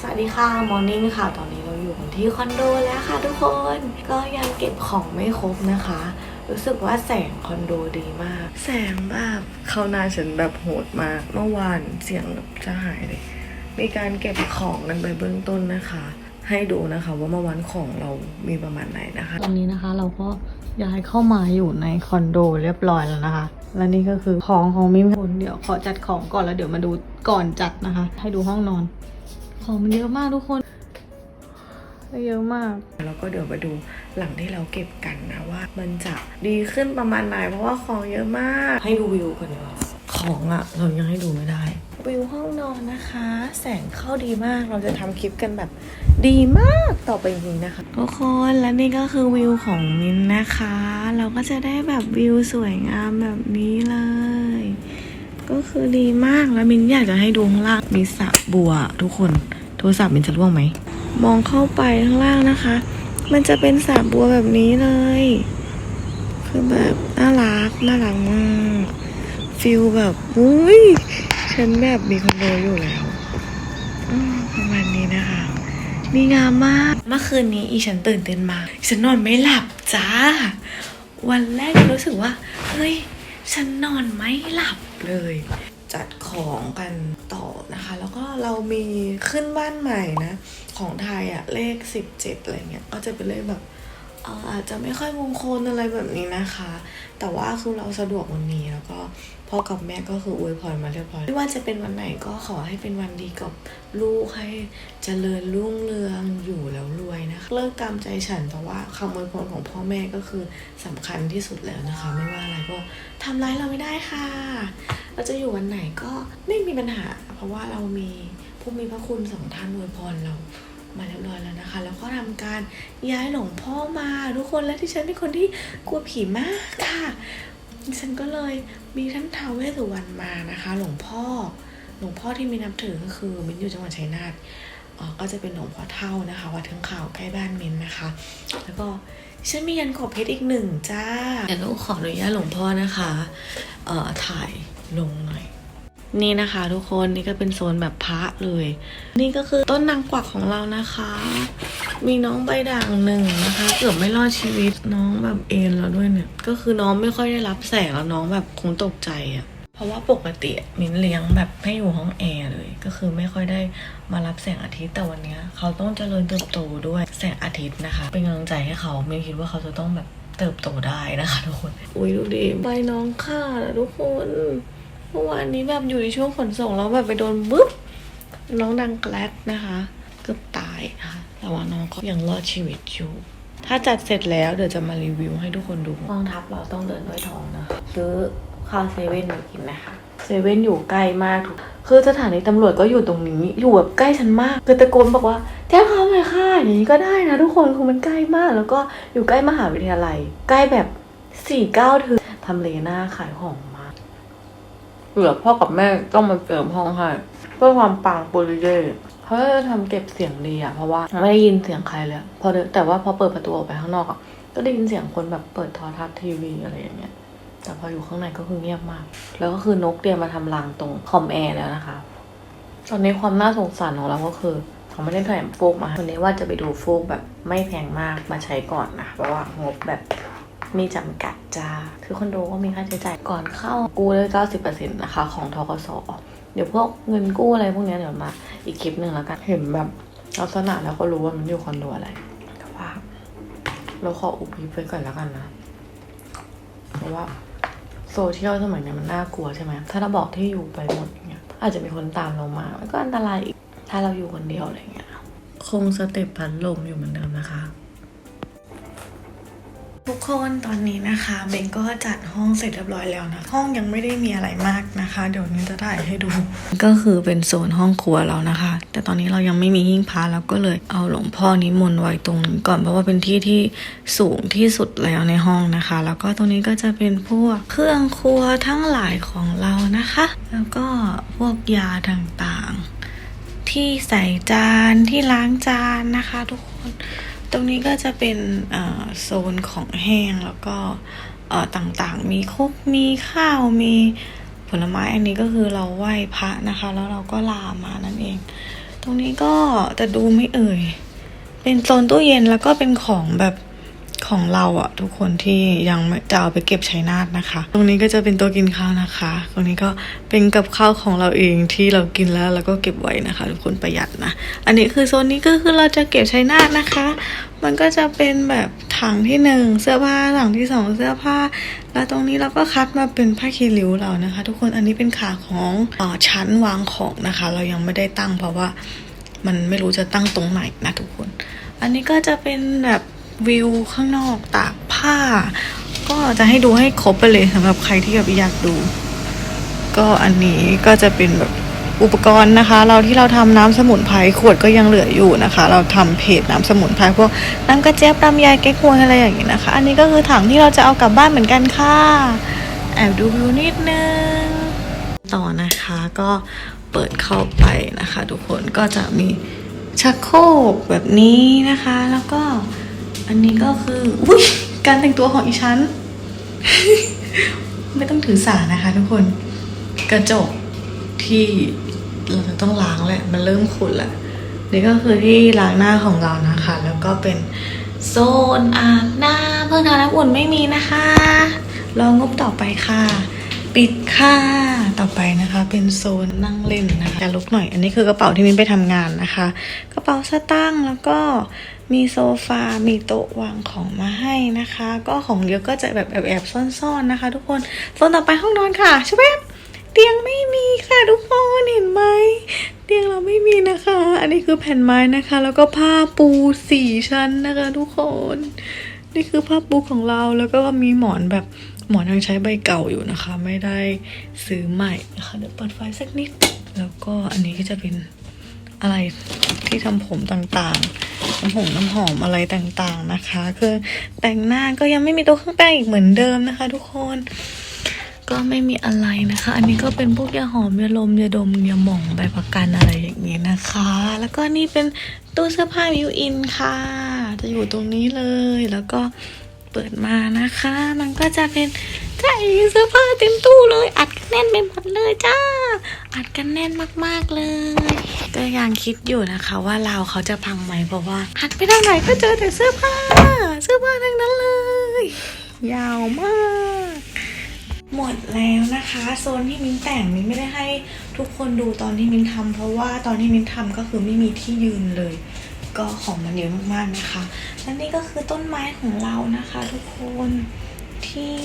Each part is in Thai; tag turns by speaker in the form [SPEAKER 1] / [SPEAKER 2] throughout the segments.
[SPEAKER 1] สวัสดีค่ะ มอร์นิ่งค่ะ ตอนนี้เราอยู่กันที่คอนโดแล้วค่ะทุกคน ก็ยังเก็บของไม่ครบนะคะ รู้สึกว่าแสงคอนโดดีมาก แสงแบบเข้าหน้าฉันแบบโหดมาก เมื่อวานเสียงแบบจะหายเลย มีการเก็บของกันไปเบื้องต้นนะคะ ให้ดูนะคะว่าเมื่อวานของเรามีประมาณไหนนะคะ ตอนนี้นะคะเราก็ย้ายเข้ามาอยู่ในคอนโดเรียบร้อยแล้วนะคะ และนี่ก็คือของของมิมคนเดี๋ยวขอจัดของก่อนแล้วเดี๋ยวมาดูก่อนจัดนะคะ ให้ดูห้องนอน ของมันเยอะมากทุกคนเยอะมาก แล้วก็เดี๋ยวมาดูหลังที่เราเก็บกันนะว่า มันจะดีขึ้นประมาณไหนเพราะว่าของเยอะมาก ให้ดูวิวกันดีกว่าของอะเรายังให้ดูไม่ได้ วิวห้องนอนนะคะ แสงเข้าดีมากเราจะทำคลิปกันแบบดีมากต่อไปนี้นะคะทุกคนและนี่ก็คือวิวของมินนะคะ เราก็จะได้แบบวิวสวยงามแบบนี้เลย ก็คือดีมากแล้วมินอยากจะให้ดูข้างล่างมีสระ บัวทุกคนโทรศัพท์มินจะร่วงไหม มองเข้าไปข้างล่างนะคะ มันจะเป็นสระบัวแบบนี้เลย คือแบบน่ารักน่ารักมากฟิลแบบอุ้ยฉันแบบมีคอนโดอยู่แล้วประมาณนี้นะคะดีงามมาก เมื่อคืนนี้อีฉันตื่นเต้นมากฉันนอนไม่หลับจ้า วันแรกรู้สึกว่า เฮ้ย ฉันนอนไม่หลับเลย จัดของกันต่อ นะคะ แล้วก็เรามีขึ้นบ้านใหม่นะ ของไทยอะเลข17อะไรเงี้ยก็จะเป็นเลขแบบ อาจจะไม่ค่อยมงคลอะไรแบบนี้นะคะ แต่ว่าคือเราสะดวกวันนี้แล้วก็พ่อกับแม่ก็คืออวยพรมาเรียบร้อยไม่ว่าจะเป็นวันไหนก็ขอให้เป็นวันดีกับลูกให้เจริญรุ่งเรืองอยู่แล้วรวยนะคะเลิกตามใจฉันแต่ว่าคำอวยพรของพ่อแม่ก็คือสำคัญที่สุดแล้วนะคะ ไม่ว่าอะไรก็ทำร้ายเราไม่ได้ค่ะ เราจะอยู่วันไหนก็ไม่มีปัญหา เพราะว่าเรามีผู้มีพระคุณสองท่านอวยพรเรา มาเรียบร้อยแล้วนะคะ แล้วก็ทำการย้ายหลวงพ่อมาทุกคนและที่ฉันเป็นคนที่กลัวผีมากค่ะดิฉันก็เลยมีท่านท้าวเวสสุวรรณมานะคะ หลวงพ่อ หลวงพ่อที่มีนับถือก็คือมินอยู่จังหวัดชัยนาทก็จะเป็นหลวงพ่อเท่านะคะวัดเทิงข่าวใกล้บ้านมินนะคะ แล้วก็ฉันมียันขอบเพชรอีกหนึ่งจ้าเดี๋ยวลูกขออนุญาตหลวงพ่อนะคะเอ่อถ่ายลงหน่อย นี่นะคะทุกคนนี่ก็เป็นโซนแบบพระเลย นี่ก็คือต้นนางกวักของเรานะคะ มีน้องใบด่างหนึ่งนะคะ เกือบไม่รอดชีวิตน้องแบบเอ็นแล้วด้วยเนี่ย ก็คือน้องไม่ค่อยได้รับแสงแล้วน้องแบบคงตกใจอะ่ะเพราะว่าปกติมิ้นเลี้ยงแบบให้อยู่ห้องแอร์เลย ก็คือไม่ค่อยได้มารับแสงอาทิตย์แต่วันเนี้ยเขาต้องเจริญเติบโตด้วยแสงอาทิตย์นะคะ เป็นกำลังใจให้เขาไม่คิดว่าเขาจะต้องแบบเติบโตได้นะคะทุกคนอุ้ยดูดิใบน้องค่ะทุกคน เมื่อวานนี้แบบอยู่ในช่วงขนส่งแล้วแบบไปโดนบึ๊บน้องดังแกลดนะคะ เกือบตายนะคะแต่ว่าน้องเขายังรอดชีวิตอยู่ ถ้าจัดเสร็จแล้วเดี๋ยวจะมารีวิวให้ทุกคนดูกองทัพเราต้องเดินด้วยท้องนะคะซื้อข้าวเซเว่นมากินนะคะเซเว่นอยู่ใกล้มากทุกคือสถานีตำรวจก็อยู่ตรงนี้ อยู่แบบใกล้ฉันมากคือตะโกนบอกว่าแจ้งความเลยค่ะอย่างนี้ก็ได้นะทุกคนคือมันใกล้มาก แล้วก็อยู่ใกล้มหาวิทยาลัย ใกล้แบบสี่เก้าถึงทำเลหน้าขายของมา กเหลือพ่อกับแม่ต้องมาเสริมห้องให้เพื่อความปังปุริเย่เขาจะทำเก็บเสียงดีอะเพราะว่าไม่ได้ยินเสียงใครเลยพอแต่ว่าพอเปิดประตูออกไปข้างนอกอะก็ได้ยินเสียงคนแบบเปิดโทรทัศน์ทีวีอะไรอย่างเงี้ยแต่พออยู่ข้างในก็คือเงียบมาก แล้วก็คือนกเตรียมมาทำรังตรงคอมแอร์แล้วนะคะ ตอนนี้ความน่าสงสารของเราก็คือเขาไม่ได้แถมฟูกมาวันนี้ว่าจะไปดูฟูกแบบไม่แพงมากมาใช้ก่อนนะเพราะว่างบแบบ มีจำกัดจ้าคือคอนโดก็มีค่าใช้จ่ายก่อนเข้ากู้ได้เก้าสิบเปอร์เซ็นต์นะคะของทกสเดี๋ยวพวกเงินกู้อะไรพวกนี้เดี๋ยวมา อีกคลิปหนึ่งแล้วกัน เห็นแบบลักษณะแล้วก็รู้ว่ามันอยู่คอนโดอะไรแต่ว่า เราขออุบยิบไว้ก่อนแล้วกันนะ เพราะว่าโซเชียลสมัยนี้มันน่ากลัวใช่ไหม ถ้าเราบอกที่อยู่ไปหมดอย่างเงี้ยอาจจะมีคนตามเรามามันก็อันตรายอีก ถ้าเราอยู่คนเดียวอะไรเงี้ย คงสเต็ปพัดลมอยู่เหมือนเดิมนะคะ ทุกคนตอนนี้นะคะเบนก็จัดห้องเสร็จเรียบร้อยแล้วนะห้องยังไม่ได้มีอะไรมากนะคะ เดี๋ยวนี้จะถ่ายให้ดู ก็คือเป็นโซนห้องครัวเรานะคะ แต่ตอนนี้เรายังไม่มีหิ้งพระเราก็เลยเอาหลวงพ่อนิมนต์ไว้ตรงนี้ก่อนเพราะว่าเป็นที่ที่สูงที่สุดแล้วในห้องนะคะ แล้วก็ตรงนี้ก็จะเป็นพวกเครื่องครัวทั้งหลายของเรานะคะ แล้วก็พวกยาต่างๆ ที่ใส่จานที่ล้างจานนะคะ ทุกคน ตรงนี้ก็จะเป็นโซนของแห้งแล้วก็ต่างๆ มีคุกมีข้าว มีผลไม้อันนี้ก็คือเราไหว้พระนะคะ แล้วเราก็ลามานั่นเอง ตรงนี้ก็จะดูไม่เอ่ย เป็นโซนตู้เย็นแล้วก็เป็นของแบบ ของเราอะทุกคนที่ยังจะเอาไปเก็บใช้นาดนะคะ ตรงนี้ก็จะเป็นตัวกินข้าวนะคะ ตรงนี้ก็เป็นกับข้าวของเราเองที่เรากินแล้วแล้วก็เก็บไว้นะคะ ทุกคนประหยัดนะ อันนี้คือโซนนี้ก็คือเราจะเก็บใช้นาดนะคะ มันก็จะเป็นแบบถังที่หนึ่งเสื้อผ้าถังที่สองเสื้อผ้า แล้วตรงนี้เราก็คัดมาเป็นผ้าคีริ้วเรานะคะ ทุกคนอันนี้เป็นขาของออชั้นวางของนะคะ เรายังไม่ได้ตั้งเพราะว่ามันไม่รู้จะตั้งตรงไหนนะทุกคน อันนี้ก็จะเป็นแบบ วิวข้างนอกตากผ้า ก็จะให้ดูให้ครบไปเลยสำหรับใครที่แบบอยากดู ก็อันนี้ก็จะเป็นแบบอุปกรณ์นะคะ เราที่เราทำน้ำสมุนไพรขวดก็ยังเหลืออยู่นะคะ เราทำเพจน้ำสมุนไพรพวกน้ำกระเจี๊ยบน้ำยแก้ควยอะไรอย่างนี้นะคะ อันนี้ก็คือถังที่เราจะเอากลับบ้านเหมือนกันค่ะแอบดูวิวนิดนึงต่อนะคะก็เปิดเข้าไปนะคะ ทุกคนก็จะมีชักโครกแบบนี้นะคะ แล้วก็ อันนี้ก็คืออุ้ยการแต่งตัวของอีฉันไม่ต้องถือสานะคะทุกคน กระจกที่เราจะต้องล้างแหละ มันเริ่มขุ่นล้วนี่ก็คือที่ล้างหน้าของเรานะคะ แล้วก็เป็นโซนอาบน้ำเพื่อนทาน้ำอุ่นไม่มีนะคะ ลองงบต่อไปค่ะ ปิดค่ะ ต่อไปนะคะเป็นโซนนั่งเล่นนะคะจะลุกหน่อย อันนี้คือกระเป๋าที่มินไปทำงานนะคะ กระเป๋าสตางค์แล้วก็มีโซฟา มีโต๊ะวางของมาให้นะคะ ก็ของเยอะก็จะแบบแอบๆซ่อนๆนะคะ ทุกคน โซนต่อไปห้องนอนค่ะช่ไหมเตียงไม่มีค่ะทุกคนเห็นไหมเตียงเราไม่มีนะคะ อันนี้คือแผ่นไม้นะคะ แล้วก็ผ้าปูสี่ชั้นนะคะ ทุกคน นี่คือผ้าปูของเราแล้วก็มีหมอนแบบ หมอนยังใช้ใบเก่าอยู่นะคะ ไม่ได้ซื้อใหม่นะคะเดี๋ยวเปิดไฟสักนิด แล้วก็อันนี้ก็จะเป็นอะไรที่ทำผมต่างๆ น้ำหอมน้ำหอมอะไรต่างๆนะคะ คือแต่งหน้าก็ยังไม่มีตัวเครื่องแป้งอีกเหมือนเดิมนะคะ ทุกคน ก็ไม่มีอะไรนะคะ อันนี้ก็เป็นพวกยาหอมยาลมยาดมยาหม่องใบประกันอะไรอย่างนี้นะคะ แล้วก็นี่เป็นตู้เสื้อผ้าวิวอินค่ะ จะอยู่ตรงนี้เลย แล้วก็ เปิดมานะคะ มันก็จะเป็นใช่เสื้อผ้าเต็มตู้เลย อัดกันแน่นไปหมดเลยจ้า อัดกันแน่นมากๆเลยก็ยังคิดอยู่นะคะ ว่าเราเขาจะพังไหมเพราะว่าหันไปทางไหนก็เจอแต่เสื้อผ้า เสื้อผ้าทั้งนั้นเลย ยาวมาก หมดแล้วนะคะ โซนที่มิ้นแต่งมิ้นไม่ได้ให้ทุกคนดูตอนที่มิ้นทำเพราะว่าตอนที่มิ้นทำก็คือไม่มีที่ยืนเลย ก็ของมันเยอะมากๆนะคะ และนี่ก็คือต้นไม้ของเรานะคะทุกคนที่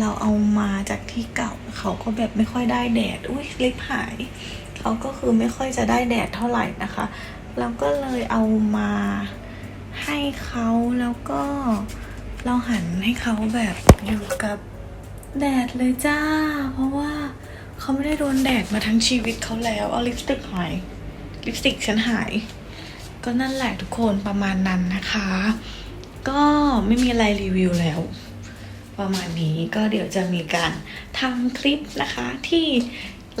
[SPEAKER 1] เราเอามาจากที่เก่าเขาก็แบบไม่ค่อยได้แดด อุ้ยลิปหายเขาก็คือไม่ค่อยจะได้แดดเท่าไหร่นะคะ เราก็เลยเอามาให้เขาแล้วก็เราหันให้เขาแบบอยู่กับแดดเลยจ้า เพราะว่าเขาไม่ได้โดนแดดมาทั้งชีวิตเขาแล้ว เอาลิปสติกหาย ลิปสติกฉันหาย ก็นั่นแหละทุกคนประมาณนั้นนะคะ ก็ไม่มีอะไรรีวิวแล้ว ประมาณนี้ก็เดี๋ยวจะมีการทำคลิปนะคะ ที่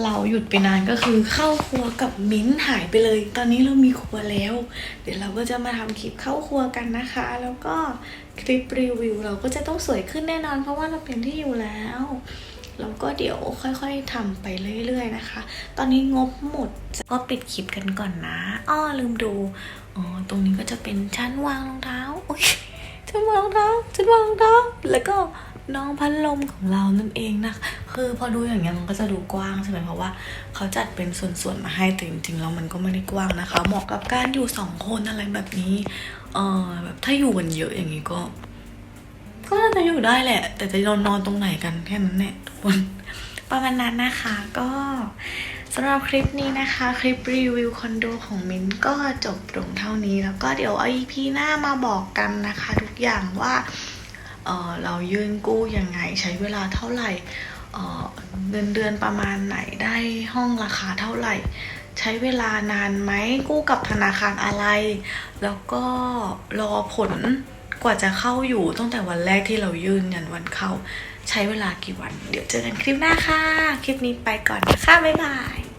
[SPEAKER 1] เราหยุดไปนานก็คือเข้าครัวกับมิ้นหายไปเลย ตอนนี้เรามีครัวแล้ว เดี๋ยวเราก็จะมาทำคลิปเข้าครัวกันนะคะ แล้วก็คลิปรีวิวเราก็จะต้องสวยขึ้นแน่นอน เพราะว่าเราเปลี่ยนที่อยู่แล้ว แล้วก็เดี๋ยวค่อยๆทำไปเรื่อยๆนะคะ ตอนนี้งบหมดก็ปิดคลิปกันก่อนนะอ้อลืมดูอ๋อตรงนี้ก็จะเป็นชั้นวางรองเท้าโอ๊ยชั้นวางรองเท้าชั้นวางรองเท้าแล้วก็น้องพัดลมของเรานั่นเองนะคะคือพอดูอย่างเงี้ยมันก็จะดูกว้างใช่ไหมเพราะว่าเขาจัดเป็นส่วนๆมาให้แต่จริงๆแล้วมันก็ไม่ได้กว้างนะคะ เหมาะกับการอยู่สองคนอะไรแบบนี้เออแบบถ้าอยู่กันเยอะอย่างงี้ก็ ก็น่าจะอยู่ได้แหละ แต่จะนอนนอนตรงไหนกันแค่นั้นแหละทุกคนประมาณนั้นนะคะก็สำหรับคลิปนี้นะคะ คลิปรีวิวคอนโดของมิ้นก็จบลงเท่านี้ แล้วก็เดี๋ยวเอา EP หน้ามาบอกกันนะคะ ทุกอย่างว่าเออเรายื่นกู้ยังไงใช้เวลาเท่าไหร่เออเงินเดือนประมาณไหนได้ห้องราคาเท่าไหร่ ใช้เวลานานไหมกู้กับธนาคารอะไร แล้วก็รอผล กว่าจะเข้าอยู่ตั้งแต่วันแรกที่เรายื่นยันวันเข้า ใช้เวลากี่วัน เดี๋ยวเจอกันคลิปหน้าค่ะ คลิปนี้ไปก่อนนะคะบ๊ายบาย